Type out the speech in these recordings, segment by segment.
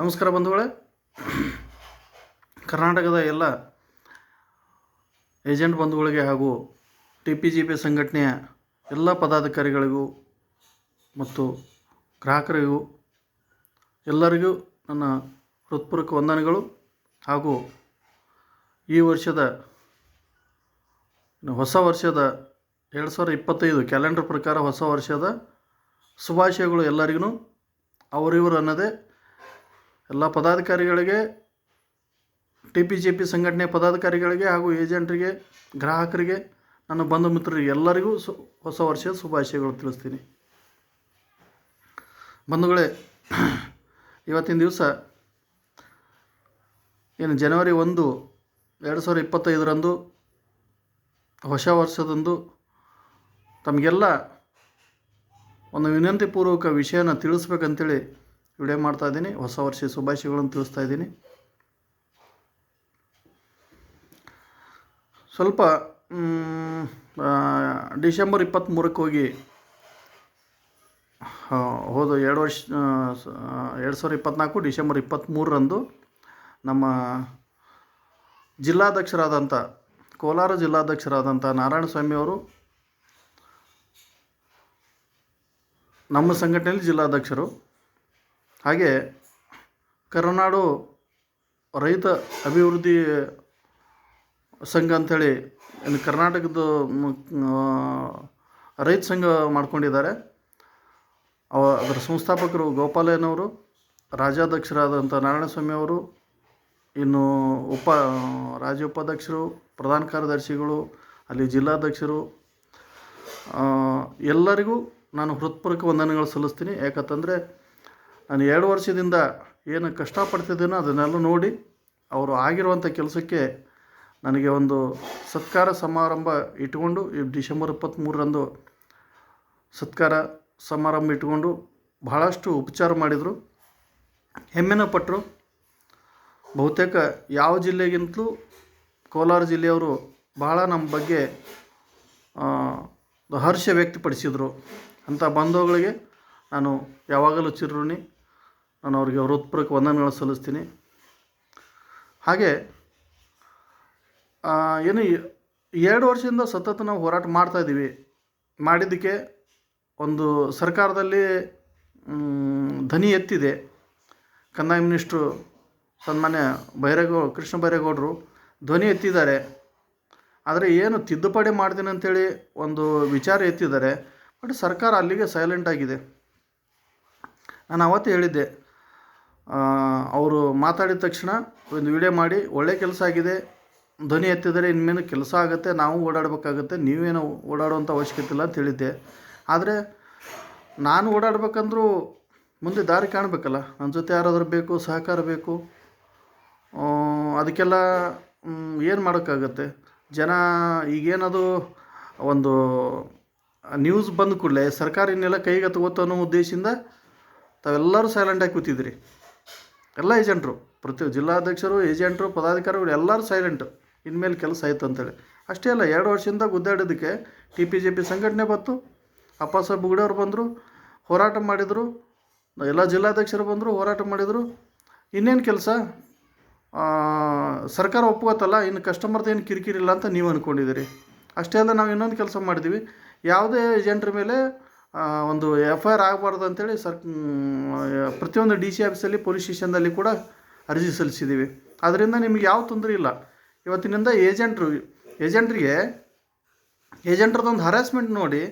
ನಮಸ್ಕಾರ ಬಂಧುಗಳೇ. ಕರ್ನಾಟಕದ ಎಲ್ಲ ಏಜೆಂಟ್ ಬಂಧುಗಳಿಗೆ ಹಾಗೂ ಟಿ ಪಿ ಜಿ ಪಿ ಸಂಘಟನೆಯ ಎಲ್ಲ ಪದಾಧಿಕಾರಿಗಳಿಗೂ ಮತ್ತು ಗ್ರಾಹಕರಿಗೂ ಎಲ್ಲರಿಗೂ ನನ್ನ ಹೃತ್ಪೂರ್ವಕ ವಂದನೆಗಳು ಹಾಗೂ ಈ ವರ್ಷದ ಹೊಸ ವರ್ಷದ ಎರಡು ಸಾವಿರದ ಇಪ್ಪತ್ತೈದು ಕ್ಯಾಲೆಂಡರ್ ಪ್ರಕಾರ ಹೊಸ ವರ್ಷದ ಶುಭಾಶಯಗಳು ಎಲ್ಲರಿಗೂ ಅವರಿವರು ಅನ್ನದೇ ಎಲ್ಲ ಪದಾಧಿಕಾರಿಗಳಿಗೆ ಟಿ ಪಿ ಜೆ ಪಿ ಸಂಘಟನೆ ಪದಾಧಿಕಾರಿಗಳಿಗೆ ಹಾಗೂ ಏಜೆಂಟರಿಗೆ, ಗ್ರಾಹಕರಿಗೆ, ನನ್ನ ಬಂಧು ಮಿತ್ರರಿಗೆ ಎಲ್ಲರಿಗೂ ಸು, ಹೊಸ ವರ್ಷದ ಶುಭಾಶಯಗಳು ತಿಳಿಸ್ತೀನಿ. ಬಂಧುಗಳೇ, ಇವತ್ತಿನ ದಿವಸ ಏನು ಜನವರಿ ಒಂದು, ಎರಡು ಸಾವಿರದ ಇಪ್ಪತ್ತೈದರಂದು, ಹೊಸ ವರ್ಷದಂದು ತಮಗೆಲ್ಲ ಒಂದು ವಿನಂತಿಪೂರ್ವಕ ವಿಷಯನ ತಿಳಿಸ್ಬೇಕಂತೇಳಿ ವಿಡಿಯೋ ಮಾಡ್ತಾ ಇದ್ದೀನಿ. ಹೊಸ ವರ್ಷ ಶುಭಾಶಯಗಳನ್ನು ತಿಳಿಸ್ತಾ ಇದ್ದೀನಿ. ಸ್ವಲ್ಪ ಡಿಸೆಂಬರ್ ಇಪ್ಪತ್ತ್ಮೂರಕ್ಕೆ ಹೋಗಿ ಹೋದ ಎರಡು ವರ್ಷ ಎರಡು ಸಾವಿರದ ಇಪ್ಪತ್ತ್ನಾಲ್ಕು ಡಿಸೆಂಬರ್ ಇಪ್ಪತ್ತ್ಮೂರರಂದು ನಮ್ಮ ಜಿಲ್ಲಾಧ್ಯಕ್ಷರಾದಂಥ, ಕೋಲಾರ ಜಿಲ್ಲಾಧ್ಯಕ್ಷರಾದಂಥ ನಾರಾಯಣ ಸ್ವಾಮಿ ಅವರು ನಮ್ಮ ಸಂಘಟನೆಯಲ್ಲಿ ಜಿಲ್ಲಾಧ್ಯಕ್ಷರು. ಹಾಗೆ ಕರುನಾಡು ರೈತ ಅಭಿವೃದ್ಧಿ ಸಂಘ ಅಂಥೇಳಿ ಇಲ್ಲಿ ಕರ್ನಾಟಕದ ಮ್, ರೈತ ಸಂಘ ಮಾಡ್ಕೊಂಡಿದ್ದಾರೆ. ಅವ ಅದರ ಸಂಸ್ಥಾಪಕರು ಗೋಪಾಲಯ್ಯನವರು ರಾಜ್ಯಾಧ್ಯಕ್ಷರಾದಂಥ ನಾರಾಯಣಸ್ವಾಮಿ ಅವರು ಇನ್ನು ಉಪ ರಾಜ್ಯ ಉಪಾಧ್ಯಕ್ಷರು ಪ್ರಧಾನ ಕಾರ್ಯದರ್ಶಿಗಳು ಅಲ್ಲಿ ಜಿಲ್ಲಾಧ್ಯಕ್ಷರು ಎಲ್ಲರಿಗೂ ನಾನು ಹೃತ್ಪೂರ್ವಕ ವಂದನೆಗಳು ಸಲ್ಲಿಸ್ತೀನಿ. ಯಾಕಂತಂದರೆ ನಾನು ಎರಡು ವರ್ಷದಿಂದ ಏನು ಕಷ್ಟಪಡ್ತಿದ್ದೀನೋ ಅದನ್ನೆಲ್ಲ ನೋಡಿ ಅವರು ಆಗಿರುವಂಥ ಕೆಲಸಕ್ಕೆ ನನಗೆ ಒಂದು ಸತ್ಕಾರ ಸಮಾರಂಭ ಇಟ್ಕೊಂಡು ಈ ಡಿಸೆಂಬರ್ ಇಪ್ಪತ್ತ್ಮೂರರಂದು ಸತ್ಕಾರ ಸಮಾರಂಭ ಇಟ್ಕೊಂಡು ಬಹಳಷ್ಟು ಉಪಚಾರ ಮಾಡಿದರು. ಹೆಮ್ಮೆನ ಪಟ್ಟರು. ಬಹುತೇಕ ಯಾವ ಜಿಲ್ಲೆಗಿಂತಲೂ ಕೋಲಾರ ಜಿಲ್ಲೆಯವರು ಬಹಳ ನಮ್ಮ ಬಗ್ಗೆ ಹರ್ಷ ವ್ಯಕ್ತಪಡಿಸಿದರು. ಅಂಥ ಬಂಧುಗಳಿಗೆ ನಾನು ಯಾವಾಗಲೂ ಚಿರಋಣಿ. ನಾನು ಅವರಿಗೆ ಹೃತ್ಪೂರ್ವಕ ವಂದನೆಗಳು ಸಲ್ಲಿಸ್ತೀನಿ. ಹಾಗೆ ಏನು ಎರಡು ವರ್ಷದಿಂದ ಸತತ ನಾವು ಹೋರಾಟ ಮಾಡ್ತಾಯಿದ್ದೀವಿ ಮಾಡಿದ್ದಕ್ಕೆ ಒಂದು ಸರ್ಕಾರದಲ್ಲಿ ಧನಿ ಎತ್ತಿದೆ. ಕಂದಾಯ ಮಿನಿಸ್ಟ್ರು ಸನ್ಮಾನ್ಯ ಬೈರೇಗೌ, ಕೃಷ್ಣ ಬೈರೇಗೌಡರು ಧ್ವನಿ ಎತ್ತಿದ್ದಾರೆ. ಆದರೆ ಏನು ತಿದ್ದುಪಡಿ ಮಾಡ್ತೀನಿ ಅಂತೇಳಿ ಒಂದು ವಿಚಾರ ಎತ್ತಿದ್ದಾರೆ. ಬಟ್ ಸರ್ಕಾರ ಅಲ್ಲಿಗೆ ಸೈಲೆಂಟ್ ಆಗಿದೆ. ನಾನು ಅವತ್ತು ಹೇಳಿದ್ದೆ ಅವರು ಮಾತಾಡಿದ ತಕ್ಷಣ ಒಂದು ವಿಡಿಯೋ ಮಾಡಿ, ಒಳ್ಳೆ ಕೆಲಸ ಆಗಿದೆ. ಧ್ವನಿ ಎತ್ತಿದರೆ ಇನ್ಮೇಲೆ ಕೆಲಸ ಆಗುತ್ತೆ. ನಾವು ಓಡಾಡಬೇಕಾಗುತ್ತೆ. ನೀವೇನು ಓಡಾಡುವಂಥ ಅವಶ್ಯಕತೆ ಇಲ್ಲ ಅಂತ ಹೇಳಿದ್ದೆ. ಆದರೆ ನಾನು ಓಡಾಡಬೇಕಂದ್ರೂ ಮುಂದೆ ದಾರಿ ಕಾಣಬೇಕಲ್ಲ. ನನ್ನ ಜೊತೆ ಯಾರಾದರೂ ಬೇಕು, ಸಹಕಾರ ಬೇಕು. ಅದಕ್ಕೆಲ್ಲ ಏನು ಮಾಡೋಕ್ಕಾಗತ್ತೆ? ಜನ ಈಗೇನದು ಒಂದು ನ್ಯೂಸ್ ಬಂದ ಕೂಡಲೇ ಸರ್ಕಾರ ಇನ್ನೆಲ್ಲ ಕೈಗೆ ತಗೋತ ಅನ್ನೋ ಉದ್ದೇಶದಿಂದ ತಾವೆಲ್ಲರೂ ಸೈಲೆಂಟಾಗಿ ಕೂತಿದ್ರಿ. ಎಲ್ಲ ಏಜೆಂಟ್ರು, ಪ್ರತಿ ಜಿಲ್ಲಾಧ್ಯಕ್ಷರು, ಏಜೆಂಟ್ರು, ಪದಾಧಿಕಾರಿಗಳು ಎಲ್ಲರೂ ಸೈಲೆಂಟು ಇನ್ಮೇಲೆ ಕೆಲಸ ಆಯ್ತು ಅಂತೇಳಿ. ಅಷ್ಟೇ ಅಲ್ಲ, ಎರಡು ವರ್ಷದಿಂದ ಗುದ್ದಾಡಿದ್ದಕ್ಕೆ ಟಿ ಪಿ ಜೆ ಪಿ ಸಂಘಟನೆ ಬಂತು. ಅಪ್ಪಾಸ ಬುಗಡೆಯವ್ರು ಬಂದರು, ಹೋರಾಟ ಮಾಡಿದರು. ಎಲ್ಲ ಜಿಲ್ಲಾಧ್ಯಕ್ಷರು ಬಂದರು, ಹೋರಾಟ ಮಾಡಿದರು. ಇನ್ನೇನು ಕೆಲಸ? ಸರ್ಕಾರ ಒಪ್ಕೋತಲ್ಲ, ಇನ್ನು ಕಸ್ಟಮರ್ದು ಏನು ಕಿರಿಕಿರಿ ಇಲ್ಲ ಅಂತ ನೀವು ಅಂದ್ಕೊಂಡಿದ್ದೀರಿ ಅಷ್ಟೇ ಅಲ್ಲ, ನಾವು ಇನ್ನೊಂದು ಕೆಲಸ ಮಾಡಿದ್ದೀವಿ ಯಾವುದೇ ಏಜೆಂಟ್ರ ಮೇಲೆ ಒಂದು ಎಫ್ ಐ ಆರ್ ಆಗಬಾರ್ದು ಅಂತೇಳಿ ಸರ್ ಪ್ರತಿಯೊಂದು ಡಿ ಸಿ ಆಫೀಸಲ್ಲಿ ಪೊಲೀಸ್ ಸ್ಟೇಷನ್ದಲ್ಲಿ ಕೂಡ ಅರ್ಜಿ ಸಲ್ಲಿಸಿದ್ದೀವಿ ಅದರಿಂದ ನಿಮಗೆ ಯಾವ ತೊಂದರೆ ಇಲ್ಲ. ಇವತ್ತಿನಿಂದ ಏಜೆಂಟ್ರು, ಏಜೆಂಟ್ರಿಗೆ, ಏಜೆಂಟ್ರದೊಂದು ಹರಾಸ್ಮೆಂಟ್ ನೋಡಿ,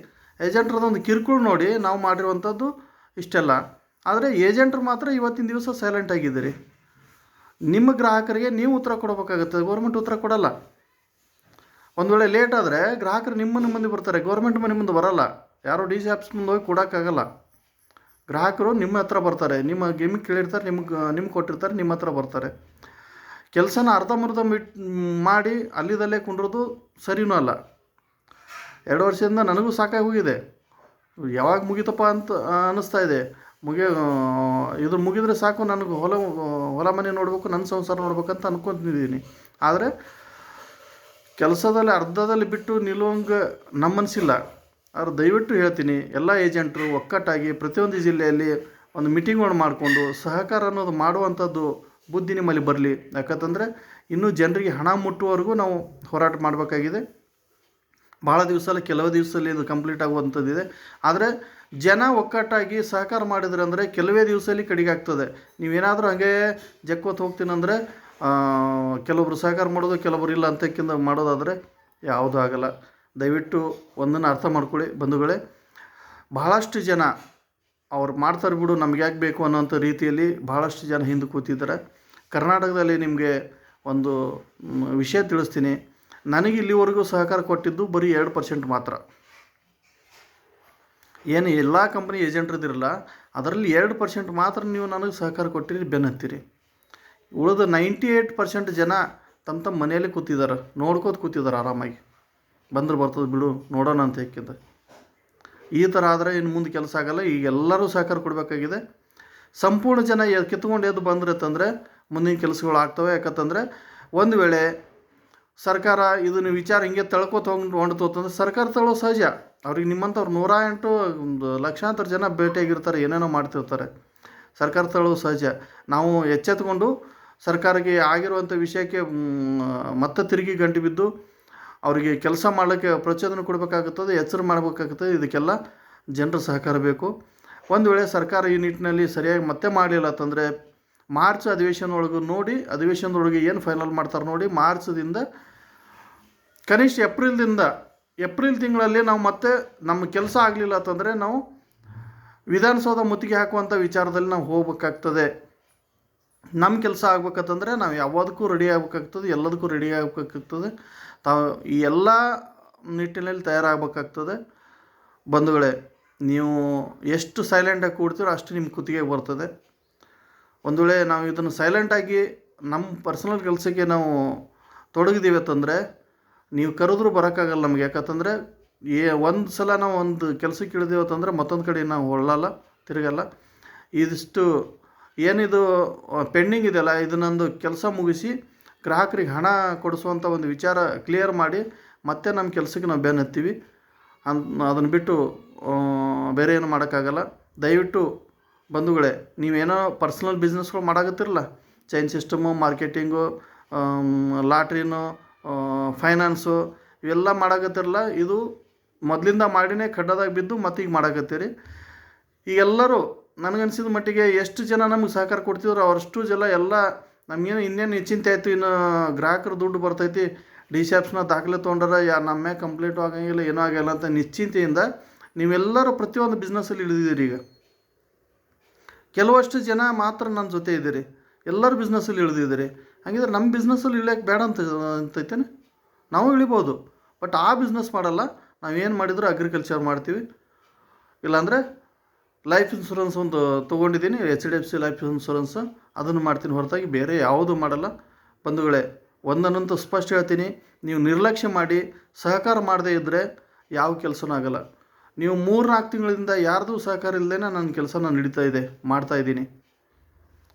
ಏಜೆಂಟ್ರದೊಂದು ಕಿರುಕುಳ ನೋಡಿ ನಾವು ಮಾಡಿರುವಂಥದ್ದು ಇಷ್ಟೆಲ್ಲ. ಆದರೆ ಏಜೆಂಟ್ರು ಮಾತ್ರ ಇವತ್ತಿನ ದಿವಸ ಸೈಲೆಂಟ್ ಆಗಿದ್ದೀರಿ. ನಿಮ್ಮ ಗ್ರಾಹಕರಿಗೆ ನೀವು ಉತ್ತರ ಕೊಡಬೇಕಾಗುತ್ತೆ, ಗೌರ್ಮೆಂಟ್ ಉತ್ತರ ಕೊಡಲ್ಲ. ಒಂದು ವೇಳೆ ಲೇಟ್ ಆದರೆ ಗ್ರಾಹಕರು ನಿಮ್ಮ ಮುಂದೆ ಬರ್ತಾರೆ, ಗೌರ್ಮೆಂಟ್ ಮನೆ ಮುಂದೆ ಬರಲ್ಲ. ಯಾರೋ ಡಿ ಸಿ ಆಫೀಸ್ ಮುಂದೆ ಹೋಗಿ ಕೊಡೋಕ್ಕಾಗಲ್ಲ. ಗ್ರಾಹಕರು ನಿಮ್ಮ ಹತ್ರ ಬರ್ತಾರೆ. ನಿಮ್ಮ ಗೇಮಿಗೆ ಕೇಳಿರ್ತಾರೆ, ನಿಮ್ಗೆ ನಿಮ್ಗೆ ಕೊಟ್ಟಿರ್ತಾರೆ, ನಿಮ್ಮ ಹತ್ರ ಬರ್ತಾರೆ. ಕೆಲಸನ ಅರ್ಧಂಬರ್ಧ ಮಿಟ್ ಮಾಡಿ ಅಲ್ಲಿದಲ್ಲೇ ಕುಂಡ್ರದು ಸರಿನೂ ಅಲ್ಲ. ಎರಡು ವರ್ಷದಿಂದ ನನಗೂ ಸಾಕಾಗಿ ಹೋಗಿದೆ. ಯಾವಾಗ ಮುಗಿತಪ್ಪ ಅಂತ ಅನ್ನಿಸ್ತಾ ಇದೆ. ಮುಗಿಯ ಇದು ಮುಗಿದ್ರೆ ಸಾಕು, ನನಗೆ ಹೊಲ ಹೊಲ ಮನೆ ನೋಡಬೇಕು, ನನ್ನ ಸಂಸಾರ ನೋಡ್ಬೇಕಂತ ಅನ್ಕೊತಿದ್ದೀನಿ. ಆದರೆ ಕೆಲಸದಲ್ಲಿ ಅರ್ಧದಲ್ಲಿ ಬಿಟ್ಟು ನಿಲ್ಲುವಂಗೆ ನಮ್ಮ ಮನಸ್ಸಿಲ್ಲ ಆದ್ರೆ ದಯವಿಟ್ಟು ಹೇಳ್ತೀನಿ, ಎಲ್ಲ ಏಜೆಂಟ್ರು ಒಕ್ಕಟ್ಟಾಗಿ ಪ್ರತಿಯೊಂದು ಜಿಲ್ಲೆಯಲ್ಲಿ ಒಂದು ಮೀಟಿಂಗ್ಗಳು ಮಾಡಿಕೊಂಡು ಸಹಕಾರ ಅನ್ನೋದು ಮಾಡುವಂಥದ್ದು ಬುದ್ಧಿ ನಿಮ್ಮಲ್ಲಿ ಬರಲಿ. ಯಾಕಂತಂದರೆ ಇನ್ನೂ ಜನರಿಗೆ ಹಣ ಮುಟ್ಟುವವರೆಗೂ ನಾವು ಹೋರಾಟ ಮಾಡಬೇಕಾಗಿದೆ. ಭಾಳ ದಿವಸ ಅಲ್ಲ ಕೆಲವು ದಿವಸದಲ್ಲಿ ಇದು ಕಂಪ್ಲೀಟ್ ಆಗುವಂಥದ್ದಿದೆ. ಆದರೆ ಜನ ಒಕ್ಕಟ್ಟಾಗಿ ಸಹಕಾರ ಮಾಡಿದ್ರೆ ಅಂದರೆ ಕೆಲವೇ ದಿವಸದಲ್ಲಿ ಕಡಿಗೆ ಆಗ್ತದೆ. ನೀವೇನಾದರೂ ಹಾಗೆ ಜಕ್ಕೋತ್ ಹೋಗ್ತೀನಂದರೆ ಕೆಲವೊಬ್ರು ಸಹಕಾರ ಮಾಡೋದು, ಕೆಲವೊಬ್ರು ಇಲ್ಲ ಅಂತಕ್ಕಿಂತ ಮಾಡೋದಾದರೆ ಯಾವುದೂ ಆಗಲ್ಲ. ದಯವಿಟ್ಟು ಒಂದನ್ನು ಅರ್ಥ ಮಾಡ್ಕೊಳ್ಳಿ, ಬಂಧುಗಳೇ. ಬಹಳಷ್ಟು ಜನ ಅವ್ರು ಮಾಡ್ತಾರೆ ಬಿಡು, ನಮ್ಗೆ ಯಾಕೆ ಬೇಕು ಅನ್ನೋಂಥ ರೀತಿಯಲ್ಲಿ ಭಾಳಷ್ಟು ಜನ ಹಿಂದೆ ಕೂತಿದ್ದಾರೆ. ಕರ್ನಾಟಕದಲ್ಲಿ ನಿಮಗೆ ಒಂದು ವಿಷಯ ತಿಳಿಸ್ತೀನಿ. ನನಗೆ ಇಲ್ಲಿವರೆಗೂ ಸಹಕಾರ ಕೊಟ್ಟಿದ್ದು ಬರೀ ಎರಡು ಪರ್ಸೆಂಟ್ ಮಾತ್ರ. ಏನು ಎಲ್ಲ ಕಂಪ್ನಿ ಏಜೆಂಟ್ರದಿರಲ್ಲ, ಅದರಲ್ಲಿ ಎರಡು ಪರ್ಸೆಂಟ್ ಮಾತ್ರ ನೀವು ನನಗೆ ಸಹಕಾರ ಕೊಟ್ಟಿರಿ, ಬೆನ್ನತ್ತೀರಿ. ಉಳಿದ ನೈಂಟಿ ಏಯ್ಟ್ ಪರ್ಸೆಂಟ್ ಜನ ತಮ್ಮ ತಮ್ಮ ಮನೆಯಲ್ಲಿ ಕೂತಿದ್ದಾರೆ, ನೋಡ್ಕೋತ ಕೂತಿದ್ದಾರೆ ಆರಾಮಾಗಿ. ಬಂದ್ರೆ ಬರ್ತದೆ ಬಿಡು, ನೋಡೋಣ ಅಂತ ಹೇಗಿದ್ದ ಈ ಥರ ಆದರೆ ಇನ್ನು ಮುಂದೆ ಕೆಲಸ ಆಗಲ್ಲ, ಈಗ ಎಲ್ಲರೂ ಸಹಕಾರ ಕೊಡಬೇಕಾಗಿದೆ. ಸಂಪೂರ್ಣ ಜನ ಕಿತ್ಕೊಂಡು ಎದ್ದು ಬಂದ್ರೆ ಅಂತಂದರೆ ಮುಂದಿನ ಕೆಲಸಗಳು ಆಗ್ತವೆ. ಯಾಕಂತಂದರೆ ಒಂದು ವೇಳೆ ಸರ್ಕಾರ ಇದನ್ನು ವಿಚಾರ ಹಿಂಗೆ ತಳ್ಕೊತ ತೊಗೊಂಡು ಹೊಂಡ್ತು ಅಂತಂದ್ರೆ ಸರ್ಕಾರ ತಳೋ ಸಹಜ. ಅವ್ರಿಗೆ ನಿಮ್ಮಂಥವ್ರು ನೂರ ಎಂಟು ಒಂದು ಲಕ್ಷಾಂತರ ಜನ ಭೇಟಿಯಾಗಿರ್ತಾರೆ, ಏನೇನೋ ಮಾಡ್ತಿರ್ತಾರೆ. ಸರ್ಕಾರ ತಳೋ ಸಹಜ. ನಾವು ಎಚ್ಚೆತ್ಕೊಂಡು ಸರ್ಕಾರಕ್ಕೆ ಆಗಿರುವಂಥ ವಿಷಯಕ್ಕೆ ಮತ್ತೆ ತಿರುಗಿ ಗಂಟು ಬಿದ್ದು ಅವರಿಗೆ ಕೆಲಸ ಮಾಡಲಿಕ್ಕೆ ಪ್ರಚೋದನೆ ಕೊಡಬೇಕಾಗುತ್ತದೆ, ಎಚ್ಚರ ಮಾಡಬೇಕಾಗುತ್ತದೆ. ಇದಕ್ಕೆಲ್ಲ ಜನರ ಸಹಕಾರ ಬೇಕು. ಒಂದು ವೇಳೆ ಸರ್ಕಾರ ಈ ನಿಟ್ಟಿನಲ್ಲಿ ಸರಿಯಾಗಿ ಮತ್ತೆ ಮಾಡಲಿಲ್ಲ ಅಂತಂದರೆ ಮಾರ್ಚ್ ಅಧಿವೇಶನದೊಳಗೂ ನೋಡಿ, ಅಧಿವೇಶನದೊಳಗೆ ಏನು ಫೈನಲ್ ಮಾಡ್ತಾರೆ ನೋಡಿ, ಮಾರ್ಚ್ದಿಂದ ಕನಿಷ್ಠ ಏಪ್ರಿಲ್ದಿಂದ, ಏಪ್ರಿಲ್ ತಿಂಗಳಲ್ಲಿ ನಾವು ಮತ್ತೆ ನಮ್ಮ ಕೆಲಸ ಆಗಲಿಲ್ಲ ಅಂತಂದರೆ ನಾವು ವಿಧಾನಸೌಧ ಮುತ್ತಿಗೆ ಹಾಕುವಂಥ ವಿಚಾರದಲ್ಲಿ ನಾವು ಹೋಗ್ಬೇಕಾಗ್ತದೆ. ನಮ್ಮ ಕೆಲಸ ಆಗ್ಬೇಕಂತಂದರೆ ನಾವು ಯಾವುದಕ್ಕೂ ರೆಡಿ ಆಗ್ಬೇಕಾಗ್ತದೆ, ಎಲ್ಲದಕ್ಕೂ ರೆಡಿ ಆಗಬೇಕಾಗ್ತದೆ. ತಾವು ಈ ಎಲ್ಲ ನಿಟ್ಟಿನಲ್ಲಿ ತಯಾರಾಗಬೇಕಾಗ್ತದೆ. ಬಂಧುಗಳೇ, ನೀವು ಎಷ್ಟು ಸೈಲೆಂಟಾಗಿ ಕೂಡ್ತೀರೋ ಅಷ್ಟು ನಿಮ್ಮ ಕುತ್ತಿಗೆಗೆ ಬರ್ತದೆ. ಒಂದು ವೇಳೆ ನಾವು ಇದನ್ನು ಸೈಲೆಂಟಾಗಿ ನಮ್ಮ ಪರ್ಸನಲ್ ಕೆಲಸಕ್ಕೆ ನಾವು ತೊಡಗಿದ್ದೀವಿ ಅಂತಂದರೆ, ನೀವು ಕರೆದ್ರೂ ಬರೋಕ್ಕಾಗಲ್ಲ ನಮಗೆ. ಯಾಕಂತಂದರೆ, ಏ, ಒಂದು ಸಲ ನಾವು ಒಂದು ಕೆಲಸಕ್ಕೆ ಇಳಿದೀವಿ ಅಂತಂದರೆ ಮತ್ತೊಂದು ಕಡೆ ನಾವು ಹೊಳ್ಳಲ್ಲ ತಿರುಗಲ್ಲ. ಇದಿಷ್ಟು ಏನಿದು ಪೆಂಡಿಂಗ್ ಇದೆಯಲ್ಲ, ಇದನ್ನೊಂದು ಕೆಲಸ ಮುಗಿಸಿ ಗ್ರಾಹಕರಿಗೆ ಹಣ ಕೊಡಿಸುವಂಥ ಒಂದು ವಿಚಾರ ಕ್ಲಿಯರ್ ಮಾಡಿ ಮತ್ತೆ ನಮ್ಮ ಕೆಲಸಕ್ಕೆ ನಾವು ಬೆನ್ನತ್ತೀವಿ ಅನ್, ಅದನ್ನು ಬಿಟ್ಟು ಬೇರೆ ಏನು ಮಾಡೋಕ್ಕಾಗಲ್ಲ. ದಯವಿಟ್ಟು ಬಂಧುಗಳೇ, ನೀವೇನೋ ಪರ್ಸ್ನಲ್ ಬಿಸ್ನೆಸ್ಗಳು ಮಾಡಾಕತ್ತಿರಲ್ಲ? ಚೈನ್ ಸಿಸ್ಟಮು ಮಾರ್ಕೆಟಿಂಗು ಲಾಟ್ರಿನು ಫೈನಾನ್ಸು ಇವೆಲ್ಲ ಮಾಡಾಕತ್ತಿರಲ್ಲ? ಇದು ಮೊದಲಿಂದ ಮಾಡಿನೇ ಖಡ್ಡದಾಗ ಬಿದ್ದು ಮತ್ತೀಗ ಮಾಡಾಕತ್ತೀರಿ. ಈಗೆಲ್ಲರೂ ನನಗನ್ಸಿದ ಮಟ್ಟಿಗೆ ಎಷ್ಟು ಜನ ನಮಗೆ ಸಹಕಾರ ಕೊಡ್ತಿದ್ರು ಅವರಷ್ಟು ಜನ ಎಲ್ಲ ನಮಗೇನು ಇನ್ನೇನು ನಿಶ್ಚಿಂತೆ ಆಯಿತು, ಇನ್ನು ಗ್ರಾಹಕರು ದುಡ್ಡು ಬರ್ತೈತಿ. ಡಿ ಆಫ್ಸ್ನ ದಾಖಲೆ ತೊಗೊಂಡಾರ, ಯಾ ನಮ್ಮ ಕಂಪ್ಲೇಂಟು ಆಗಂಗಿಲ್ಲ, ಏನೂ ಆಗಿಲ್ಲ ಅಂತ ನಿಶ್ಚಿಂತೆಯಿಂದ ನೀವೆಲ್ಲರೂ ಪ್ರತಿಯೊಂದು ಬಿಸ್ನೆಸ್ಸಲ್ಲಿ ಇಳಿದಿದ್ದೀರಿ ಈಗ. ಕೆಲವಷ್ಟು ಜನ ಮಾತ್ರ ನನ್ನ ಜೊತೆ ಇದ್ದೀರಿ. ಎಲ್ಲರೂ ಬಿಸ್ನೆಸ್ಸಲ್ಲಿ ಇಳಿದಿದ್ದೀರಿ. ಹಾಗಿದ್ರೆ ನಮ್ಮ ಬಿಸ್ನೆಸ್ಸಲ್ಲಿ ಇಳಿಯೋಕೆ ಬೇಡ ಅಂತ, ಅಂತೈತೇನೆ? ನಾವು ಇಳಿಬೋದು. ಬಟ್ ಆ ಬಿಸ್ನೆಸ್ ಮಾಡಲ್ಲ. ನಾವೇನು ಮಾಡಿದರೂ ಅಗ್ರಿಕಲ್ಚರ್ ಮಾಡ್ತೀವಿ. ಇಲ್ಲಾಂದರೆ ಲೈಫ್ ಇನ್ಶೂರೆನ್ಸ್ ಒಂದು ತೊಗೊಂಡಿದ್ದೀನಿ H D F C life insurance ಅದನ್ನು ಮಾಡ್ತೀನಿ ಹೊರತಾಗಿ, ಬೇರೆ ಯಾವುದೂ ಮಾಡಲ್ಲ. ಬಂಧುಗಳೇ, ಒಂದನ್ನಂತೂ ಸ್ಪಷ್ಟ ಹೇಳ್ತೀನಿ. ನೀವು ನಿರ್ಲಕ್ಷ್ಯ ಮಾಡಿ, ಸಹಕಾರ ಮಾಡದೇ ಇದ್ದರೆ ಯಾವ ಕೆಲಸನೂ ಆಗಲ್ಲ. ನೀವು ಮೂರು ನಾಲ್ಕು ತಿಂಗಳಿಂದ ಯಾರ್ದು ಸಹಕಾರ ಇಲ್ಲದೇ ನನ್ನ ಕೆಲಸ ನಾನು ನಡೀತಾ ಇದೆ, ಮಾಡ್ತಾ ಇದ್ದೀನಿ.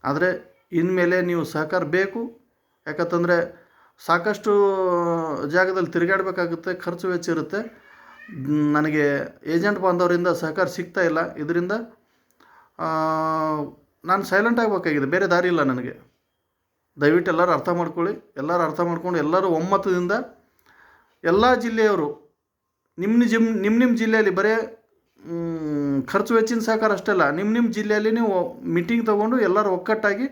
ಆದರೆ, ಇನ್ಮೇಲೆ ನೀವು ಸಹಕಾರ ಬೇಕು. ಯಾಕಂತಂದರೆ, ಸಾಕಷ್ಟು ಜಾಗದಲ್ಲಿ ತಿರುಗಾಡಬೇಕಾಗುತ್ತೆ, ಖರ್ಚು ವೆಚ್ಚ ಇರುತ್ತೆ. ನನಗೆ ಏಜೆಂಟ್ ಬಾಂಧವರಿಂದ ಸಹಕಾರ ಸಿಗ್ತಾ ಇಲ್ಲ. ಇದರಿಂದ ನಾನು ಸೈಲೆಂಟ್ ಆಗಬೇಕಾಗಿದೆ. ಬೇರೆ ದಾರಿ ಇಲ್ಲ ನನಗೆ. ದಯವಿಟ್ಟು ಎಲ್ಲರೂ ಅರ್ಥ ಮಾಡ್ಕೊಳ್ಳಿ. ಎಲ್ಲರೂ ಅರ್ಥ ಮಾಡ್ಕೊಂಡು ಎಲ್ಲರೂ ಒಮ್ಮತದಿಂದ ಎಲ್ಲ ಜಿಲ್ಲೆಯವರು ನಿಮ್ಮ ಜಿಮ್ ನಿಮ್ಮ ನಿಮ್ಮ ಜಿಲ್ಲೆಯಲ್ಲಿ ಬರೇ ಖರ್ಚು ವೆಚ್ಚಿನ ಸಹಕಾರ ಅಷ್ಟೇ ಅಲ್ಲ ನಿಮ್ಮ ನಿಮ್ಮ ಜಿಲ್ಲೆಯಲ್ಲಿ ನೀವು ಮೀಟಿಂಗ್ ತೊಗೊಂಡು ಎಲ್ಲರೂ ಒಕ್ಕಟ್ಟಾಗಿ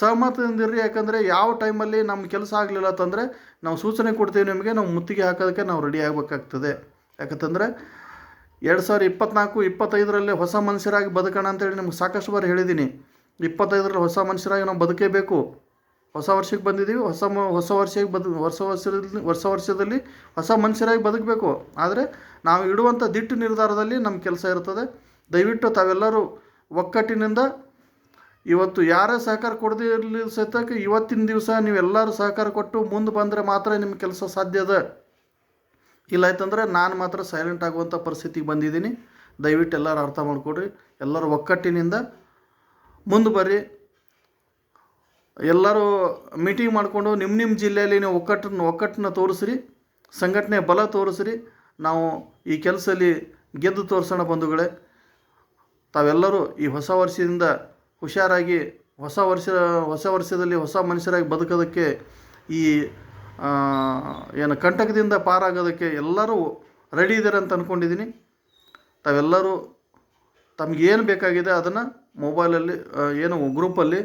ಸಹಮತದಿಂದಿರ್ರಿ ಯಾಕಂದರೆ ಯಾವ ಟೈಮಲ್ಲಿ ನಮ್ಮ ಕೆಲಸ ಆಗಲಿಲ್ಲ ಅಂತಂದರೆ ನಾವು ಸೂಚನೆ ಕೊಡ್ತೀವಿ ನಿಮಗೆ, ನಾವು ಮುತ್ತಿಗೆ ಹಾಕೋದಕ್ಕೆ ನಾವು ರೆಡಿ ಆಗಬೇಕಾಗ್ತದೆ. ಯಾಕಂತಂದರೆ ಎರಡು ಸಾವಿರ ಇಪ್ಪತ್ನಾಲ್ಕು, ಇಪ್ಪತ್ತೈದರಲ್ಲಿ ಹೊಸ ಮನುಷ್ಯರಾಗಿ ಬದುಕೋಣ ಅಂತೇಳಿ ನಿಮ್ಗೆ ಸಾಕಷ್ಟು ಬಾರಿ ಹೇಳಿದ್ದೀನಿ. ಇಪ್ಪತ್ತೈದರಲ್ಲಿ ಹೊಸ ಮನುಷ್ಯರಾಗಿ ನಾವು ಬದುಕೇಬೇಕು ಹೊಸ ವರ್ಷಕ್ಕೆ ಬಂದಿದ್ದೀವಿ, ಹೊಸ ಮ, ಹೊಸ ವರ್ಷಕ್ಕೆ ಬದು, ವರ್ಷ ವರ್ಷದಲ್ಲಿ ವರ್ಷ ವರ್ಷದಲ್ಲಿ ಹೊಸ ಮನುಷ್ಯರಾಗಿ ಬದುಕಬೇಕು. ಆದರೆ ನಾವು ಇಡುವಂಥ ದಿಟ್ಟು ನಿರ್ಧಾರದಲ್ಲಿ ನಮ್ಮ ಕೆಲಸ ಇರ್ತದೆ. ದಯವಿಟ್ಟು ತಾವೆಲ್ಲರೂ ಒಕ್ಕಟ್ಟಿನಿಂದ ಇವತ್ತು ಯಾರೇ ಸಹಕಾರ ಕೊಡದೇ ಇರಲಿ ಸಹಿತಕ್ಕೆ ಇವತ್ತಿನ ದಿವಸ ನೀವೆಲ್ಲರೂ ಸಹಕಾರ ಕೊಟ್ಟು ಮುಂದೆ ಬಂದರೆ ಮಾತ್ರ ನಿಮ್ಮ ಕೆಲಸ ಸಾಧ್ಯ ಅದ. ಇಲ್ಲ ಆಯ್ತಂದ್ರೆ ನಾನು ಮಾತ್ರ ಸೈಲೆಂಟ್ ಆಗುವಂಥ ಪರಿಸ್ಥಿತಿಗೆ ಬಂದಿದ್ದೀನಿ. ದಯವಿಟ್ಟು ಎಲ್ಲರೂ ಅರ್ಥ ಮಾಡಿಕೊಡ್ರಿ ಎಲ್ಲರೂ ಒಕ್ಕಟ್ಟಿನಿಂದ ಮುಂದೆ ಬರ್ರಿ. ಎಲ್ಲರೂ ಮೀಟಿಂಗ್ ಮಾಡಿಕೊಂಡು ನಿಮ್ಮ ನಿಮ್ಮ ಜಿಲ್ಲೆಯಲ್ಲಿ ನೀವು ಒಕ್ಕಟ್ಟನ್ನು ಒಕ್ಕಟ್ಟನ್ನ ತೋರಿಸ್ರಿ. ಸಂಘಟನೆ ಬಲ ತೋರಿಸ್ರಿ. ನಾವು ಈ ಕೆಲಸದಲ್ಲಿ ಗೆದ್ದು ತೋರಿಸೋಣ ಬಂಧುಗಳೇ. ತಾವೆಲ್ಲರೂ ಈ ಹೊಸ ವರ್ಷದಿಂದ ಹುಷಾರಾಗಿ, ಹೊಸ ವರ್ಷ, ಹೊಸ ವರ್ಷದಲ್ಲಿ ಹೊಸ ಮನುಷ್ಯರಾಗಿ ಬದುಕೋದಕ್ಕೆ ಈ ಏನು ಕಂಟಕದಿಂದ ಪಾರಾಗೋದಕ್ಕೆ ಎಲ್ಲರೂ ರೆಡಿ ಇದ್ದಾರೆ ಅಂತ ಅಂದ್ಕೊಂಡಿದ್ದೀನಿ ತಾವೆಲ್ಲರೂ ತಮಗೇನು ಬೇಕಾಗಿದೆ ಅದನ್ನು ಮೊಬೈಲಲ್ಲಿ ಏನು ಗ್ರೂಪಲ್ಲಿ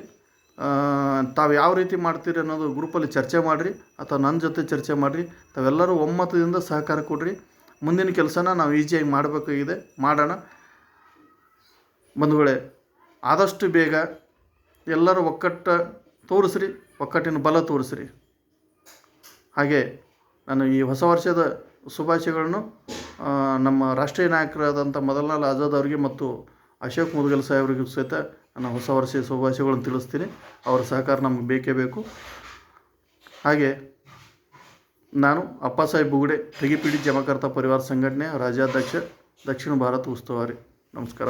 ತಾವು ಯಾವ ರೀತಿ ಮಾಡ್ತೀರಿ ಅನ್ನೋದು ಗ್ರೂಪಲ್ಲಿ ಚರ್ಚೆ ಮಾಡಿರಿ, ಅಥವಾ ನನ್ನ ಜೊತೆ ಚರ್ಚೆ ಮಾಡಿರಿ. ತಾವೆಲ್ಲರೂ ಒಮ್ಮತದಿಂದ ಸಹಕಾರ ಕೊಡಿರಿ. ಮುಂದಿನ ಕೆಲಸನ ನಾವು ಈಸಿಯಾಗಿ ಮಾಡಬೇಕಾಗಿದೆ, ಮಾಡೋಣ. ಬಂಧುಗಳೇ, ಆದಷ್ಟು ಬೇಗ ಎಲ್ಲರೂ ಒಕ್ಕಟ್ಟು ತೋರಿಸ್ರಿ, ಒಕ್ಕಟ್ಟಿನ ಬಲ ತೋರಿಸ್ರಿ. ಹಾಗೆ ನಾನು ಈ ಹೊಸ ವರ್ಷದ ಶುಭಾಶಯಗಳನ್ನು ನಮ್ಮ ರಾಷ್ಟ್ರೀಯ ನಾಯಕರಾದಂಥ ಮದನ್ಲಾಲ್ ಆಜಾದ್ ಅವರಿಗೆ ಮತ್ತು ಅಶೋಕ್ ಮುದ್ಗಲ್ ಸಾಹೇಬರಿಗೂ ಸಹಿತ ನನ್ನ ಹೊಸ ವರ್ಷದ ಶುಭಾಶಯಗಳನ್ನು ತಿಳಿಸ್ತೀನಿ. ಅವರ ಸಹಕಾರ ನಮಗೆ ಬೇಕೇ ಬೇಕು. ಹಾಗೆ ನಾನು ಅಪ್ಪಾಸಾಹೇಬ್ ಬುಗುಡೆ, ತೆಗಿಪಿಡಿ ಜಮಕರ್ತ ಪರಿವಾರ ಸಂಘಟನೆ ರಾಜ್ಯಾಧ್ಯಕ್ಷ, ದಕ್ಷಿಣ ಭಾರತ ಉಸ್ತುವಾರಿ. ನಮಸ್ಕಾರ.